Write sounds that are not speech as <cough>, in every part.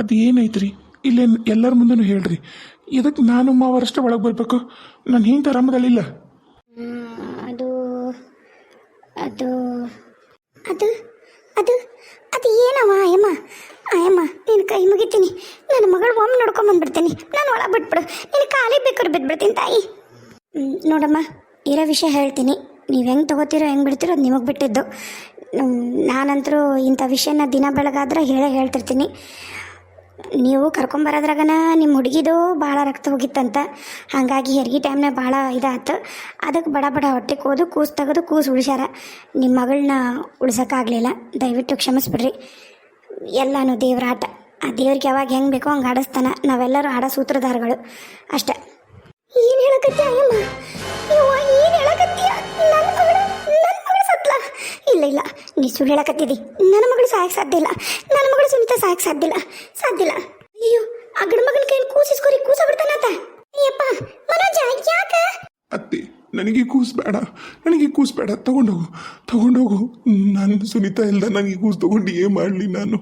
ಅದು ಏನೈತ್ರಿ? ಇಲ್ಲೇ ಎಲ್ಲರ ಮುಂದೆನೂ ಹೇಳ್ರಿ. ಇದಕ್ಕೆ ನಾನು ಮಾವರಷ್ಟೇ ಒಳಗೆ ಬರಬೇಕು? ನಾನು ಹಿಂಗೆ ಆರಾಮದಲ್ಲಿಲ್ಲ ಅದು ಅದು ಅದು ಅದು ಅದು ಏನವ ಅಯ್ಯಮ್ಮ? ಅಯ್ಯಮ್ಮ ನಿನ್ನ ಕೈ ಮುಗಿತೀನಿ. ನನ್ನ ಮಗಳು ಒಮ್ಮೆ ನೋಡ್ಕೊಂಬಂದ್ಬಿಡ್ತೀನಿ ನಾನು ಒಳಗೆ ಬಿಟ್ಬಿಡು. ನಿನ್ನ ಕಾಲಿಗೆ ಬೇಕಾದ್ರೆ ಬಿದ್ಬಿಡ್ತೀನಿ ತಾಯಿ. ನೋಡಮ್ಮ, ಇರೋ ವಿಷಯ ಹೇಳ್ತೀನಿ. ನೀವು ಹೆಂಗೆ ತಗೋತೀರೋ, ಹೆಂಗೆ ಬಿಡ್ತೀರೋ ಅದು ನಿಮಗೆ ಬಿಟ್ಟಿದ್ದು. ನಾನಂತರೂ ಇಂಥ ವಿಷಯನ ದಿನ ಬೆಳಗಾದ್ರೆ ಹೇಳೇ ಹೇಳ್ತಿರ್ತೀನಿ. ನೀವು ಕರ್ಕೊಂಬರೋದ್ರಾಗನ ನಿಮ್ಮ ಹುಡುಗಿದು ಭಾಳ ರಕ್ತ ಹೋಗಿತ್ತಂತ. ಹಾಗಾಗಿ ಹೆರಿಗೆ ಟೈಮ್ನಾಗ ಭಾಳ ಇದಾಯ್ತು ಅದಕ್ಕೆ ಬಡ ಬಡ ಹೊಟ್ಟೆಗೆ ಹೋದು, ಕೂಸು ತೆಗೆದು ಕೂಸು ಉಳಿಸ್ಯಾರ. ನಿಮ್ಮ ಮಗಳನ್ನ ಉಳ್ಸೋಕ್ಕಾಗಲಿಲ್ಲ. ದಯವಿಟ್ಟು ಕ್ಷಮಿಸ್ಬಿಡ್ರಿ. ಎಲ್ಲನೂ ದೇವ್ರ ಆಟ. ಆ ದೇವ್ರಿಗೆ ಯಾವಾಗ ಹೆಂಗೆ ಬೇಕೋ ಹಂಗೆ ಆಡಿಸ್ತಾನೆ. ನಾವೆಲ್ಲರೂ ಆಡೋ ಸೂತ್ರಧಾರಗಳು. ಅಷ್ಟೆ. ಏನು ಹೇಳಕತ್ತಿ ಏನು ಹೇಳಕತ್ತೀಯ? ಇಲ್ಲ ಇಲ್ಲ. ನೀ ಸುಳ್ಳು ಹೇಳಕತ್ತಿದಿ. ನನ್ನ ಮಗಳು ಸಾಯಕ್ಕೆ ಸಾಧ್ಯ ಇಲ್ಲ. ನನ್ನ ಮಗಳು ಸುನಿತಾ ಸಾಯಕ್ಕೆ ಸಾಧ್ಯ ಇಲ್ಲ. ಸಾಧ್ಯ ಇಲ್ಲ. ಅಯ್ಯೋ ಆ ಗಂಡ ಮಗನ ಕೈಯಲ್ಲಿ ಕೂಸಿಸ್ಕೊರಿ ಕೂಸ ಬಿಡ್ತಾನತ್ತ ಅಯ್ಯಪ್ಪ ಮನೋಜ ಯಾಕ? ಅತ್ತಿ ನನಗೆ ಕೂಸು ಬೇಡ ನನಗೆ ಕೂಸು ಬೇಡ ತಗೊಂಡೋಗು. ತಗೊಂಡೋಗು. ನಾನು ಸುನೀತಾ ಇಲ್ದ ನನಗೆ ಕೂಸು ತಗೊಂಡು ಏನು ಮಾಡಲಿ ನಾನು?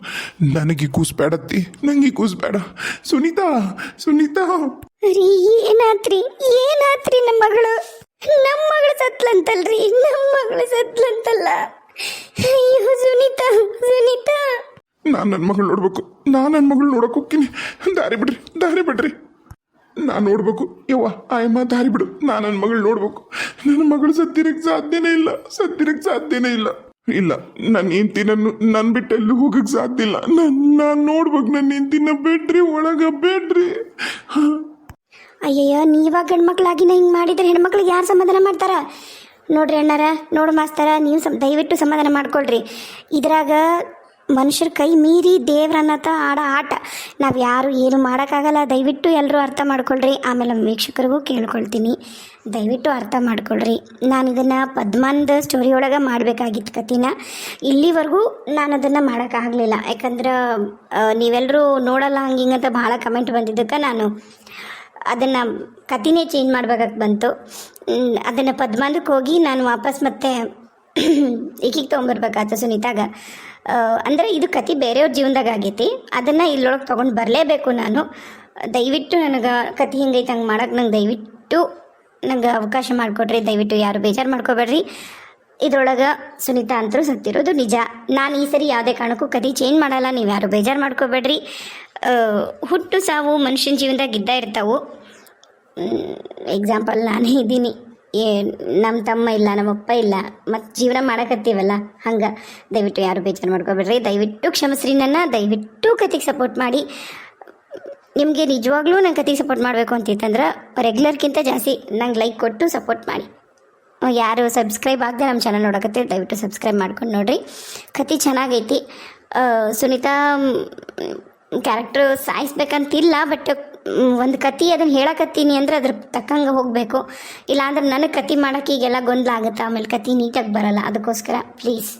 ನನಗೆ ಕೂಸು ಬೇಡತ್ತಿ ನನಗೆ ಕೂಸು ಬೇಡ ಸುನೀತಾ ಸುನೀತಾ. ರೀ ಏನಾತ್ರಿ? ಏನಾತ್ರಿ ನಮ್ಮ ಮಗಳು? ನಮ್ಮ ಮಗಳು ಸತ್ಲಂತಲ್ರಿ. ನಮ್ಮ ಮಗಳು ಸತ್ಲಂತಲ್ಲ. ಅಯ್ಯೋ ಸುನೀತಾ ಸುನೀತಾ. ನಾನು ನನ್ನ ಮಗಳು ನೋಡ್ಬೇಕು. ನಾನು ನನ್ನ ಮಗಳು ನೋಡಕ್ ಹೋಗ್ತೀನಿ. ದಾರಿ ಬಿಡ್ರಿ ದಾರಿ ಬಿಡ್ರಿ. ನಾನು ನೋಡ್ಬೇಕು. ಯವ್ವ ಆಯಮ್ಮ ದಾರಿ ಬಿಡು. ನಾನು ನನ್ನ ಮಗಳು ನೋಡ್ಬೇಕು. ನನ್ನ ಮಗಳು ಸತ್ತಿರಕ್ಕೆ ಸಾಧ್ಯನೇ ಇಲ್ಲ. ಸತ್ತಿರಕ್ಕೆ ಸಾಧ್ಯನೇ ಇಲ್ಲ. ಇಲ್ಲ ನನ್ನ ಹೆಂಡತಿ ನನ್ನ ನನ್ನ ಬಿಟ್ಟು ಎಲ್ಲೂ ಹೋಗಕ್ಕೆ ಸಾಧ್ಯ ಇಲ್ಲ. ನಾನು ನಾನು ನೋಡ್ಬೇಕು. ನನ್ನ ಹೆಂಡತಿನ ಬೇಡ್ರಿ ಒಳಗ ಬೇಡ್ರಿ. ಅಯ್ಯಯ್ಯೋ ನೀವಾಗ ಗಂಡ್ಮಕ್ಳಾಗಿನ ಹಿಂಗೆ ಮಾಡಿದ್ರೆ ಹೆಣ್ಮಕ್ಳಿಗೆ ಯಾರು ಸಮಾಧಾನ ಮಾಡ್ತಾರ? ನೋಡ್ರಿ ಅಣ್ಣಾರ, ನೋಡು ಮಾಸ್ತರ, ನೀವು ಸಮ್, ದಯವಿಟ್ಟು ಸಮಾಧಾನ ಮಾಡ್ಕೊಳ್ರಿ. ಇದ್ರಾಗ ಮನುಷ್ಯರ ಕೈ ಮೀರಿ ದೇವ್ರನ್ನತ ಆಡೋ ಆಟ. ನಾವು ಯಾರು ಏನು ಮಾಡೋಕ್ಕಾಗಲ್ಲ. ದಯವಿಟ್ಟು ಎಲ್ಲರೂ ಅರ್ಥ ಮಾಡ್ಕೊಳ್ರಿ. ಆಮೇಲೆ ವೀಕ್ಷಕರಿಗೂ ಕೇಳ್ಕೊಳ್ತೀನಿ. ದಯವಿಟ್ಟು ಅರ್ಥ ಮಾಡ್ಕೊಳ್ರಿ. ನಾನು ಇದನ್ನು ಪದ್ಮಾನ್ದ ಸ್ಟೋರಿ ಒಳಗೆ ಮಾಡಬೇಕಾಗಿತ್ತು ಕತಿನ ಇಲ್ಲಿವರೆಗೂ ನಾನು ಅದನ್ನು ಮಾಡೋಕ್ಕಾಗಲಿಲ್ಲ. ಯಾಕಂದ್ರೆ ನೀವೆಲ್ಲರೂ ನೋಡಲ್ಲ ಹಂಗಿಂಗಂತ ಭಾಳ ಕಮೆಂಟ್ ಬಂದಿದ್ದಕ್ಕೆ ನಾನು. ಅದನ್ನು ಕತಿನೇ ಚೇಂಜ್ ಮಾಡ್ಬೇಕಾಗಿ ಬಂತು. ಅದನ್ನು ಪದ್ಮಾಲಕ್ಕೆ ಹೋಗಿ ನಾನು ವಾಪಸ್ ಮತ್ತೆ <clears throat> ಈಕಿಗೆ ತೊಗೊಂಬರ್ಬೇಕಾಯ್ತು ಸುನೀತಾಗ. ಅಂದರೆ ಇದು ಕತಿ ಬೇರೆಯವ್ರ ಜೀವನದಾಗ ಆಗೈತಿ. ಅದನ್ನು ಇಲ್ಲೊಳಗೆ ತೊಗೊಂಡು ಬರಲೇಬೇಕು ನಾನು. ದಯವಿಟ್ಟು ನನಗೆ ಕತಿ ಹಿಂಗೈತೆ ಹಂಗೆ ಮಾಡೋಕೆ ನಂಗೆ ದಯವಿಟ್ಟು ನಂಗೆ ಅವಕಾಶ ಮಾಡಿಕೊಡ್ರಿ, ದಯವಿಟ್ಟು ಯಾರು ಬೇಜಾರು ಮಾಡ್ಕೋಬೇಡ್ರಿ. ಇದ್ರೊಳಗೆ ಸುನೀತಾ ಅಂತರೂ ಸತ್ತಿರೋದು ನಿಜ. ನಾನು ಈ ಸರಿ ಯಾವುದೇ ಕಾರಣಕ್ಕೂ ಕತಿ ಚೇಂಜ್ ಮಾಡಲ್ಲ, ನೀವು ಯಾರು ಬೇಜಾರು ಮಾಡ್ಕೋಬೇಡ್ರಿ. ಹುಟ್ಟು ಸಾವು ಮನುಷ್ಯನ ಜೀವನದಾಗ ಇದ್ದ ಇರ್ತಾವು. ಎಕ್ಸಾಂಪಲ್ ನಾನೇ ಇದ್ದೀನಿ. ಏ ನಮ್ಮ ತಮ್ಮ ಇಲ್ಲ ನಮ್ಮಪ್ಪ ಇಲ್ಲ, ಮತ್ತು ಜೀವನ ಮಾಡಕತ್ತೀವಲ್ಲ, ಹಂಗೆ. ದಯವಿಟ್ಟು ಯಾರು ಬೇಜಾರು ಮಾಡ್ಕೋಬೇಡ್ರಿ. ದಯವಿಟ್ಟು ಕ್ಷಮಿಸ್ರಿ ನನ್ನ ದಯವಿಟ್ಟು ಕತೆಗೆ ಸಪೋರ್ಟ್ ಮಾಡಿ. ನಿಮಗೆ ನಿಜವಾಗ್ಲೂ ನಂಗೆ ಕತೆಗೆ ಸಪೋರ್ಟ್ ಮಾಡಬೇಕು ಅಂತಿತ್ತಂದ್ರೆ ರೆಗ್ಯುಲರ್ಗಿಂತ ಜಾಸ್ತಿ ನಂಗೆ ಲೈಕ್ ಕೊಟ್ಟು ಸಪೋರ್ಟ್ ಮಾಡಿ. ಯಾರು ಸಬ್ಸ್ಕ್ರೈಬ್ ಆಗದೆ ನಮ್ಮ ಚಾನಲ್ ನೋಡಕತ್ತೆ ದಯವಿಟ್ಟು ಸಬ್ಸ್ಕ್ರೈಬ್ ಮಾಡ್ಕೊಂಡು ನೋಡಿರಿ. ಕತೆ ಚೆನ್ನಾಗೈತಿ. ಸುನೀತಾ ಕ್ಯಾರೆಕ್ಟ್ರು ಸಾಯಿಸ್ಬೇಕಂತಿಲ್ಲ ಬಟ್ ಒಂದು ಕತಿ ಅದನ್ನು ಹೇಳಕತ್ತೀನಿ ಅಂದರೆ ಅದ್ರ ತಕ್ಕಂಗೆ ಹೋಗಬೇಕು. ಇಲ್ಲಾಂದ್ರೆ ನನಗೆ ಕತಿ ಮಾಡೋಕ್ಕೆ ಈಗೆಲ್ಲ ಗೊಂದಲ ಆಗುತ್ತೆ? ಆಮೇಲೆ ಕತಿ ನೀಟಾಗಿ ಬರಲ್ಲ. ಅದಕ್ಕೋಸ್ಕರ ಪ್ಲೀಸ್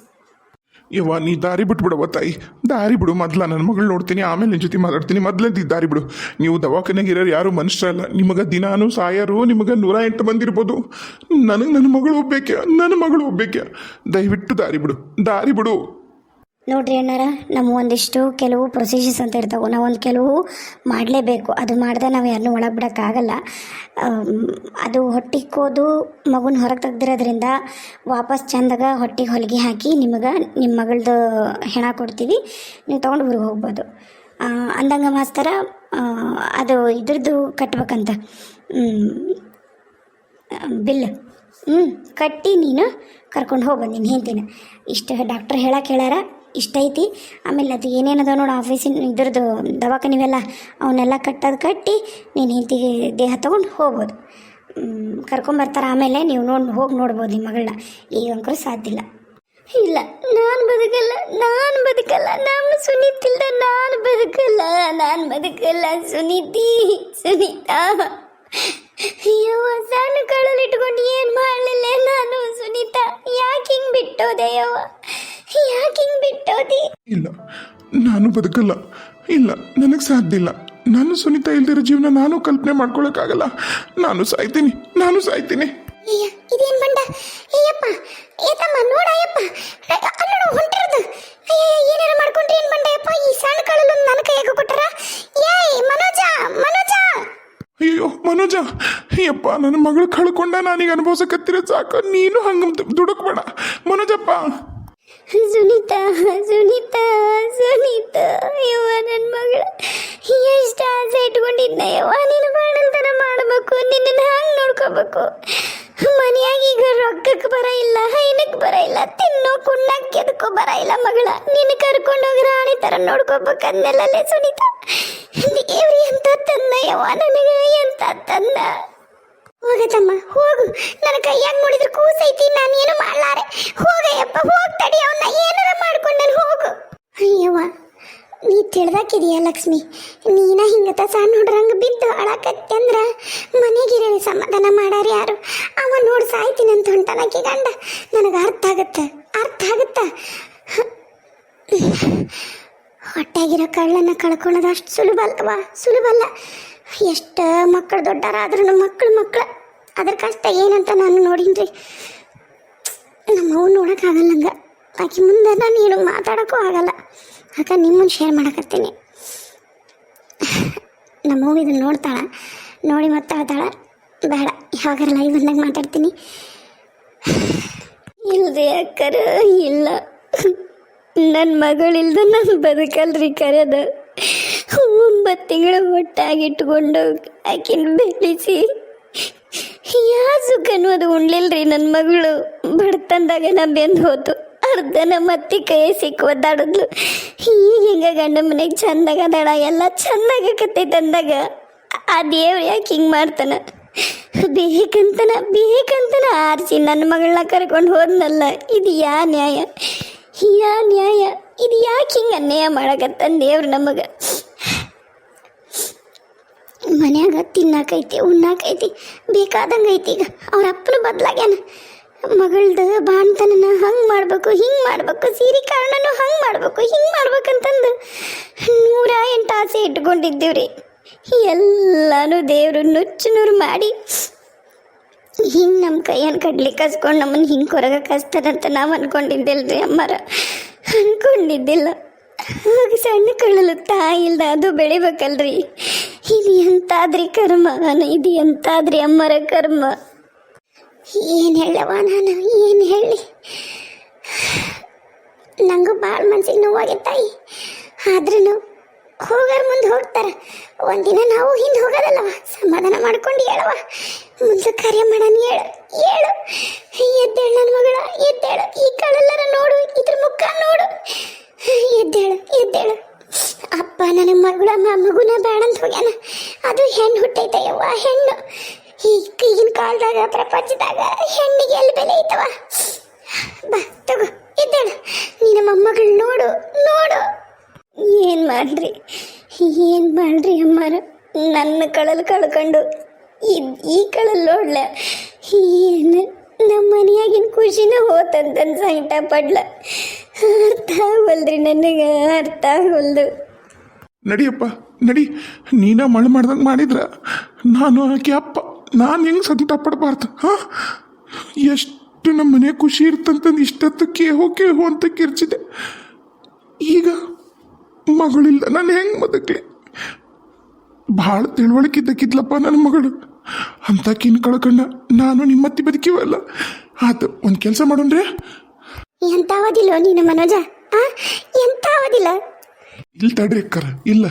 ಯವ್ವ, ನೀ ದಾರಿ ಬಿಟ್ಬಿಡವ ತಾಯಿ. ದಾರಿ ಬಿಡು. ಮೊದ್ಲ ನನ್ನ ಮಗಳು ನೋಡ್ತೀನಿ, ಆಮೇಲೆ ನಿನ್ನ ಜೊತೆ ಮಾತಾಡ್ತೀನಿ. ಮೊದ್ಲಂತ ದಾರಿ ಬಿಡು. ನೀವು ದವಾಖಾನೆಗೆ ಇರೋರು ಯಾರು ಮನುಷ್ಯರಲ್ಲ. ನಿಮಗೆ ದಿನಾನು ಸಾಯರು, ನಿಮಗೆ ನೂರ ಎಂಟು ಮಂದಿ ಇರ್ಬೋದು ನನಗೆ ನನ್ನ ಮಗಳು ಒಬ್ಬೇಕೆ ನನ್ನ ಮಗಳು ಒಬ್ಬೇಕೆ ದಯವಿಟ್ಟು ದಾರಿ ಬಿಡು. ದಾರಿ ಬಿಡು. ನೋಡ್ರಿ ಅಣ್ಣಾರ ನಮ್ಮ ಒಂದಿಷ್ಟು ಕೆಲವು ಪ್ರೊಸೀಜರ್ಸ್ ಅಂತ ಇರ್ತಾವೆ, ನಾವು ಒಂದು ಕೆಲವು ಮಾಡಲೇಬೇಕು. ಅದು ಮಾಡ್ದೆ ನಾವು ಯಾರನ್ನೂ ಒಳಗೆ ಬಿಡೋಕ್ಕಾಗಲ್ಲ. ಅದು ಹೊಟ್ಟಿಕ್ಕೋದು ಮಗುನ ಹೊರಗೆ ತೆಗ್ದಿರೋದ್ರಿಂದ ವಾಪಸ್ ಚಂದಾಗ ಹೊಟ್ಟಿಗೆ ಹೊಲಿಗೆ ಹಾಕಿ ನಿಮಗೆ ನಿಮ್ಮ ಮಗಳದು ಹೆಣ ಕೊಡ್ತೀವಿ, ನೀವು ತೊಗೊಂಡು ಊರಿಗೆ ಹೋಗ್ಬೋದು. ಅಂದಂಗ ಮಾಸ್ತರ ಅದು ಇದ್ರದ್ದು ಕಟ್ಬೇಕಂತ. ಬಿಲ್. ಹ್ಞೂ ಕಟ್ಟಿ ನೀನು ಕರ್ಕೊಂಡು ಹೋಗಿ ಬಂದೀನಿ ಹೇಳ್ತೀನಿ ಇಷ್ಟು ಡಾಕ್ಟ್ರ್ ಹೇಳಕ್ಕೆ ಹೇಳ್ಯಾರ ಇಷ್ಟೈತಿ ಆಮೇಲೆ ಅದು ಏನೇನದ ನೋಡಿ ಆಫೀಸಿನ ಇದ್ರದ್ದು ದವಾಖಾನಿವೆಲ್ಲ ಅವನ್ನೆಲ್ಲ ಕಟ್ಟೋದು ಕಟ್ಟಿ ನೀನು ಹೆಂಡತಿಗೆ ದೇಹ ತೊಗೊಂಡು ಹೋಗ್ಬೋದು. ಕರ್ಕೊಂಬರ್ತಾರೆ ಆಮೇಲೆ ನೀವು ನೋಡಿ, ಹೋಗಿ ನೋಡ್ಬೋದು ನಿಮ್ಮ ಮಗಳನ್ನ ಈಗ ಅಂಕರು ಸಾಧ್ಯ ಇಲ್ಲ. ಇಲ್ಲ, ನಾನು ಬದುಕಲ್ಲ ನಾನು ಬದುಕಲ್ಲ ನಮ್ಮ ಸುನೀತಿಲ್ಲ ನಾನು ಬದುಕಲ್ಲ ನಾನು ಬದುಕಲ್ಲ ಸುನೀತಿ, ಸುನೀತಾ. ಅಯ್ಯೋ, ಸಣ್ಣ ಕಳಲಿಟ್ಕೊಂಡು ಏನು ಮಾಡಲಿಲ್ಲ ನಾನು ಸುನೀತಾ? ಯಾಕೆ ಹಿಂಗೆ ಬಿಟ್ಟೋದೆ ಯವ್ವ ಯಾಕೆ ಬಿಟ್ಟೋದಿ? ಇಲ್ಲ ನಾನು ಬದುಕಲ್ಲ. ಇಲ್ಲ ನನಗೆ ಸಾಧ್ಯ ಇಲ್ಲ. ನಾನು ಸುನೀತಾ ಇಲ್ದಿರೋ ಜೀವನ ನಾನು ಕಲ್ಪನೆ ಮಾಡ್ಕೊಳಕ್ಕಾಗಲ್ಲ. ನಾನು ಸಾಯ್ತೀನಿ ನಾನು ಸಾಯ್ತೀನಿ. ಅಯ್ಯ ಇದೇನ್ ಮಂಡ ಅಯ್ಯಪ್ಪ ಏತಮ್ಮ ನೋಡ ಅಯ್ಯಪ್ಪ. ಅಲ್ಲೋಣ ಹೊಂಟಿರೋದು. ಅಯ್ಯ ಏನಾರ ಮಾಡ್ಕೊಂಡ್ರಿ ಏನ್ ಮಂಡಯ್ಯಪ್ಪ ಈ ಸಣ್ಣ ಕಾಳಲ್ಲಿ ನನ್ನ ಕೈಗೆ ಕೊಟ್ಟರ ಏಯ್ ಮನೋಜ ಮನೋಜ! ಅಯ್ಯೋ ಮನೋಜ! ಅಯ್ಯಪ್ಪ ನನ್ನ ಮಗಳು ಕಳ್ಕೊಂಡ ನಾನೀಗ ಅನುಭವಿಸಕತ್ತಿರ ಸಾಕು. ನೀನು ಹಂಗ ದುಡುಕ್ಬೇಡ. ಮನೋಜಪ್ಪ! ಸುನೀತಾ ಸುನೀತಾ ಸುನೀತಾ, ಯವ್ವ ನನ್ನ ಮಗಳ. ಎಷ್ಟು ಆಸೆ ಇಟ್ಕೊಂಡಿದ್ನ ಯವ್ವ? ನೀನು ಮಾಡಂತರ ಮಾಡಬೇಕು, ನಿನ್ನನ್ನು ಹಂಗೆ ನೋಡ್ಕೋಬೇಕು. ಮನೆಯಾಗಿ ಈಗ ರೊಕ್ಕಕ್ಕೆ ಬರ ಇಲ್ಲ ಹೈನಕ್ಕೆ ಬರ ಇಲ್ಲ, ತಿನ್ನೋ ಕುಣ್ಣಕ್ಕೆ ಎದಕ್ಕೂ ಬರ ಇಲ್ಲ ಮಗಳ. ನಿನ್ನ ಕರ್ಕೊಂಡೋಗಿ ರಾಣಿ ಥರ ನೋಡ್ಕೋಬೇಕಂದೆಲ್ಲೇ ಸುನೀತಾ? ದೇವ್ರಿ, ಎಂತ ತಂದ ಯವ್ವ ನನಗೆ, ಎಂತ ತಂದ? ಹೋಗತಮ್ಮ ಹೋಗು. ನನ್ನ ಕೈಯಾಗ ನೋಡಿದ್ರೆ ಕೂಸೈತಿ ನಾನು ಏನು ಮಾಡ್ಲಾರೆ? ಹೋಗ್ ತಡಿ ಅವನ್ನ ಏನಾರ ಮಾಡ್ಕೊಂಡು ನಾನು ಹೋಗು ಅಯ್ಯವ್ವ ನೀ ತಿಳ್ದಾಕಿದೀಯ ಲಕ್ಷ್ಮಿ? ನೀನ ಹಿಂಗತ ಸಣ್ಣ ಹುಡ್ರಂಗ ಬಿದ್ದು ಅಳಕತ್ತಿ ಅಂದ್ರ ಮನೆಗಿರ ಸಮಾಧಾನ ಮಾಡಾರ ಯಾರು? ಅವ ನೋಡಿ ಸಾಯ್ತೀನಿ ಅಂತ ಹೊಂಟನಕಿ ಗಂಡ. ನನಗೆ ಅರ್ಥ ಆಗತ್ತೆ, ಅರ್ಥ ಆಗತ್ತ. ಹೊಟ್ಟೆಗಿರೋ ಕಳ್ಳನ್ನ ಕಳ್ಕೊಳ್ಳೋದು ಅಷ್ಟು ಸುಲಭ ಅಲ್ವಾ? ಸುಲಭ ಅಲ್ಲ. ಎಷ್ಟು ಮಕ್ಕಳು ದೊಡ್ಡರಾದ್ರೂ ಮಕ್ಕಳು ಮಕ್ಕಳು ಅದ್ರ ಕಷ್ಟ ಏನಂತ ನಾನು ನೋಡಿನ್ರಿ. ನಮ್ಮ ಅವ್ನು ನೋಡೋಕ್ಕಾಗಲ್ಲ ಹಂಗ ಆಕೆ ಮುಂದೆ ನಾನು ಏನು ಮಾತಾಡೋಕ್ಕೂ ಆಗಲ್ಲ. ಆಗ ನಿಮ್ಮನ್ನು ಶೇರ್ ಮಾಡಕತ್ತೀನಿ. ನಮ್ಮ ಹೋಗಿ ಇದನ್ನು ನೋಡ್ತಾಳ, ನೋಡಿ ಮಾತಾಡ್ತಾಳ, ಬೇಡ, ಯಾವಾಗಾರ ಲೈವ್ ಬಂದಾಗ ಮಾತಾಡ್ತೀನಿ. ಇಲ್ಲದೆ ಅಕ್ಕರ, ಇಲ್ಲ. ನನ್ನ ಮಗಳಿಲ್ದ ನಾನು ಬದುಕಲ್ರಿ ಕರೆದ. ಒಂಬತ್ತು ತಿಂಗಳು ಒಟ್ಟಾಗಿಟ್ಕೊಂಡು ಆಕಿನ ಬೆಳೆಸಿ ಯಾ ಸುಖನೂ ಅದು ಉಣ್ಲಿಲ್ರಿ ನನ್ನ ಮಗಳು. ಬಡ್ತಂದಾಗ ನಾ ಬೆಂದು ಹೋತು. ಅರ್ಧ ಮತ್ತೆ ಕೈ ಸಿಕ್ಕ ಒದ್ದಾಡಿದ್ಲು. ಈಗ ಹಿಂಗ ಗಂಡ ಮನೆಗೆ ಚಂದಾಗ ಅದಾಳ? ಎಲ್ಲ ಚಂದಾಗಕತ್ತೈತೆ ತಂದಾಗ. ಆ ದೇವ್ರು ಯಾಕೆ ಹಿಂಗ ಮಾಡ್ತಾನ? ಬೇಕಂತನ ಬೇಕಂತನ ಆರಿಸಿ ನನ್ನ ಮಗಳನ್ನ ಕರ್ಕೊಂಡು ಹೋದ್ನಲ್ಲ, ಇದು ಯಾ ನ್ಯಾಯ? ಯಾ ನ್ಯಾಯ? ಇದು ಯಾಕೆ ಹಿಂಗ ಅನ್ಯಾಯ ಮಾಡಕತ್ತಾನ ದೇವ್ರು ನಮಗ? ಮನ್ಯಾಗ ತಿನ್ನಾಕೈತಿ, ಉಣ್ಣಾಕೈತಿ, ಬೇಕಾದಂಗೈತಿ ಈಗ. ಅವ್ರ ಅಪ್ಪನ ಬದಲಾಗ್ಯಾನ. ಮಗಳ್ದು ಬಾಣ್ತನನ ಹಂಗೆ ಮಾಡ್ಬೇಕು, ಹಿಂಗೆ ಮಾಡ್ಬೇಕು, ಸೀರೆ ಕಾರಣನೂ ಹಂಗೆ ಮಾಡ್ಬೇಕು, ಹಿಂಗೆ ಮಾಡ್ಬೇಕಂತಂದು ನೂರ ಎಂಟು ಆಸೆ ಇಟ್ಕೊಂಡಿದ್ದೀವ್ರಿ. ಎಲ್ಲಾನು ದೇವರು ನುಚ್ಚು ನೂರು ಮಾಡಿ ಹಿಂಗೆ ನಮ್ಮ ಕೈಯನ್ ಕಡ್ಲಿ ಕಸ್ಕೊಂಡು ನಮ್ಮನ್ನು ಹಿಂಗೆ ಹೊರಗೆ ಕಸ್ತಾರಂತ ನಾವು ಅನ್ಕೊಂಡಿದ್ದಿಲ್ರಿ ಅಮ್ಮರ. ಅನ್ಕೊಂಡಿದ್ದಿಲ್ಲ. ಹಾಗೆ ಸಣ್ಣ ಕಳ್ಳಲು ತಾಯಿ ಇಲ್ದ ಅದು ಬೆಳಿಬೇಕಲ್ರಿ. ಇದು ಎಂತಾದ್ರಿ ಕರ್ಮ ಇದು ಎಂತಾದ್ರಿ ಅಮ್ಮರ ಕರ್ಮ. ಏನು ಹೇಳವ ನಾನು? ಏನು ಹೇಳಿ ನಂಗೂ ಭಾಳ ಮನ್ಸಿಗೆ ನೋವಾಗೈತೆ ತಾಯಿ. ಆದ್ರೂ ಹೋಗಾರ ಮುಂದೆ ಹೋಗ್ತಾರೆ. ಒಂದಿನ ನಾವು ಹಿಂದೆ ಹೋಗೋದಲ್ಲವ? ಸಮಾಧಾನ ಮಾಡ್ಕೊಂಡು ಹೇಳವ ಮುಂದೆ ಕಾರ್ಯ ಮಾಡೋಣ ಹೇಳು. ಹೇಳು. ಎದ್ದೇಳು ನನ್ನ ಮಗಳ, ಎದ್ದೇಳು. ಈ ಕಳೆಲ್ಲರ ನೋಡು, ಇದ್ರ ಮುಖ ನೋಡು. ಎದ್ದೇಳು ಎದ್ದೇಳು. ಅಪ್ಪ ನನ್ನ ಮಗಳ ಮಗುನ ಬೇಡ ಅಂತ ಹೋಗ್ಯಾನ. ಅದು ಹೆಣ್ಣು ಹುಟ್ಟೈತೆ ಯವ್ವ ಹೆಣ್ಣು. ಈಗಿನ ಕಾಲದಾಗ ಪ್ರಪಂಚದಾಗ ಹೆಣ್ಣಿಗೆ ಎಲ್ಲಿ ಬೆಲೆ ಐತವ? ಬಾ, ತಗೋ, ಎದ್ದೇಳು. ನಿನ್ನ ಮೊಮ್ಮಗಳು ನೋಡು ನೋಡು. ಏನು ಮಾಡ್ರಿ? ಏನು ಮಾಡ್ರಿ ಅಮ್ಮಾರ? ನನ್ನ ಕಳಲು ಕಳ್ಕೊಂಡು ಈ ಕಳಲ್ಲಿ ನೋಡ್ಲ. ಏನು ನಮ್ಮ ಮನೆಯಾಗಿನ ಖುಷಿನ ಹೋತಂತಂದು ಸಂಕಟ ಪಡ್ಲ. ಅರ್ಥ ಆಗಲ್ರಿ ನನಗೆ, ಅರ್ಥ ಆಗೋಲ್ದು ನಡಿಯಪ್ಪ, ನಡಿ. ನೀನ ಮಳೆ ಮಾಡ್ದಂಗೆ ಮಾಡಿದ್ರ, ನಾನು ಆಕೆ ಅಪ್ಪ. ನಾನು ಹೆಂಗೆ ಸತಿ ಪಡಬಾರ್ದು ಹಾಂ? ಎಷ್ಟು ನಮ್ಮ ಮನೆ ಖುಷಿ ಇರ್ತಂತಂದು ಇಷ್ಟತ್ತು ಕೇಹೋ ಕೇಹೋ ಅಂತ ಕಿರ್ಚಿದೆ. ಈಗ ಮಗಳಿಲ್ಲ. ನಾನು ಹೆಂಗೆ ಮದಕ್ಲಿ ಭಾಳ ತಿಳುವಳಿಕೆ ಇದ್ದಕ್ಕಿದ್ಲಪ್ಪ ನನ್ನ ಮಗಳು. ಅಂತ ಕಿನ್ ಕಳ್ಕಂಡ ನಾನು ನಿಮ್ಮತ್ತಿ ಬದುಕಿವಲ್ಲ. ಆತು ಒಂದು ಕೆಲಸ ಎಂತ ಎಂತಾವದಿಲ್ಲ ನೀನು ಮನೋಜ? ಎಂತಾವದಿಲ್ಲ? ಇಲ್ಲ ತಡ್ರಿ ಅಕ್ಕರ ಇಲ್ಲ.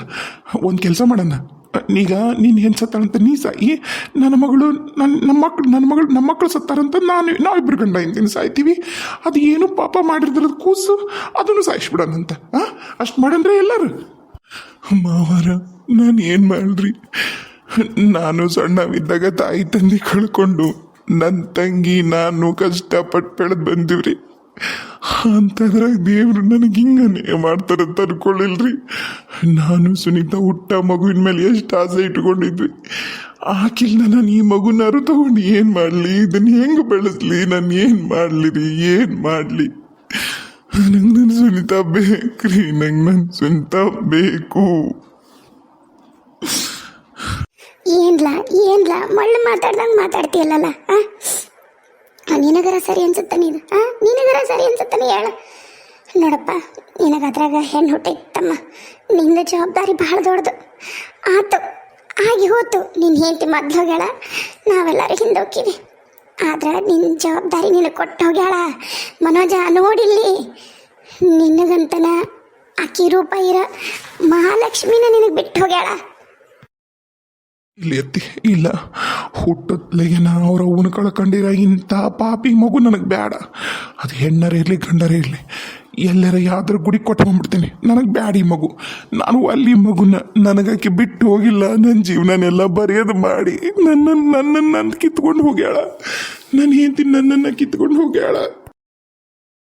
ಒಂದು ಕೆಲಸ ಮಾಡೋಣ. ಈಗ ನೀನು ಏನು ಸತ್ತಾಳಂತ ನೀ ಸಾಯಿ? ನನ್ನ ಮಗಳು ನನ್ನ ನಮ್ಮ ಮಕ್ಳು, ನನ್ನ ಮಗಳು ನಮ್ಮ ಮಕ್ಕಳು ಸತ್ತಾರಂತ ನಾನು ನಾವಿಬ್ಬರು ಗಂಡ ಹಿಂದಿನ ಸಾಯ್ತೀವಿ. ಅದು ಏನು ಪಾಪ ಮಾಡಿದ್ರದ್ದು ಕೂಸು, ಅದನ್ನು ಸಾಯಿಸ್ಬಿಡೋಣಂತ ಹಾಂ ಅಷ್ಟು ಮಾಡಂದ್ರೆ ಎಲ್ಲರೂ. ಮಾವಾರ, ನಾನು ಏನು ಮಾಡ್ರಿ ನಾನು ಸಣ್ಣವಿದ್ದಾಗ ತಾಯಿ ತಂದೆ ಕಳ್ಕೊಂಡು ನನ್ನ ತಂಗಿ ನಾನು ಕಷ್ಟಪಟ್ಟು ಬೆಳೆದು ಬಂದಿವ್ರಿ. ಅಂತದ್ರಾಗ ದೇವರು ನನಗೆ ಹಿಂಗನೇ ಅಂತ ಅನ್ಕೊಳ್ಳಿಲ್ರಿ. ನಾನು ಸುನೀತಾ ಹುಟ್ಟ ಮಗುವಿನ ಮೇಲೆ ಎಷ್ಟು ಆಸೆ ಇಟ್ಕೊಂಡಿದ್ವಿ. ಆಕಿಲ್ದ ನಾನು ಈ ಮಗುನಾರು ತಗೊಂಡು ಏನು ಮಾಡಲಿ? ಇದನ್ನು ಹೆಂಗೆ ಬೆಳೆಸ್ಲಿ? ನಾನು ಏನು ಮಾಡಲಿ ರೀ ಏನು ಮಾಡಲಿ? ನಂಗೆ ನನ್ನ ಸುನೀತಾ ಬೇಕ್ರಿ, ನಂಗೆ ನನ್ನ ಸುನೀತಾ ಬೇಕು. ಏನ್ಲ ಏನ್ಲ? ಮಳ್ಳು ಮಾತಾಡ್ದಂಗೆ ಮಾತಾಡ್ತೀಯಲ್ಲ ಆ? ನಿನಗರ ಸರಿ ಅನ್ಸುತ್ತ ನೀನು? ಆ, ನಿನಗರ ಸರಿ ಅನ್ಸುತ್ತ ನೀ ಹೇಳ. ನೋಡಪ್ಪ ನಿನಗ ಅದ್ರಾಗ ಹೆಣ್ಣು ಹುಟ್ಟಿತ್ತಮ್ಮ. ನಿನ್ನ ಜವಾಬ್ದಾರಿ ಬಹಳ ದೊಡ್ಡದು. ಆತು, ಆಗಿ ಹೋತು. ನಿನ್ನ ಹೆಂಡತಿ ಮೊದಲು ಹೋಗ್ಯಾಳ, ನಾವೆಲ್ಲರೂ ಹಿಂದೆ ಹೋಗ್ತೀವಿ. ಆದ್ರೆ ನಿನ್ನ ಜವಾಬ್ದಾರಿ ನಿನಗೆ ಕೊಟ್ಟು ಹೋಗ್ಯಾಳ. ಮನೋಜ, ನೋಡಿಲ್ಲಿ. ನಿನಗಂತನ ಆಕಿ ರೂಪ ಇರ ಮಹಾಲಕ್ಷ್ಮಿನ ನಿನಗೆ ಬಿಟ್ಟು ಹೋಗ್ಯಾಳ. ಇಲ್ಲಿ ಎತ್ತಿ, ಇಲ್ಲ. ನಾ ಅವ್ರ ಅವನ ಕಳ್ಕೊಂಡಿರ ಇಂಥ ಪಾಪಿ ಮಗು ನನಗೆ ಬೇಡ. ಅದು ಹೆಣ್ಣರೇ ಇರಲಿ, ಗಂಡರೇ ಇರಲಿ. ಎಲ್ಲರ ಯಾವ್ದಾರ ಗುಡಿ ಕೊಟ್ಟು ಬಂದ್ಬಿಡ್ತೀನಿ. ನನಗೆ ಬ್ಯಾಡ ಮಗು. ನಾನು ಅಲ್ಲಿ ಮಗುನ ನನಗಾಕಿ ಬಿಟ್ಟು ಹೋಗಿಲ್ಲ. ನನ್ನ ಜೀವನನೆಲ್ಲ ಬರೆಯೋದು ಮಾಡಿ. ನನ್ನನ್ನು ನನ್ನನ್ನು ನನ್ನ ಕಿತ್ಕೊಂಡು ಹೋಗ್ಯಾಳ. ನನ್ನ ಹೆಂಡತಿ ನನ್ನನ್ನು ಕಿತ್ಕೊಂಡು ಹೋಗ್ಯಾಳ.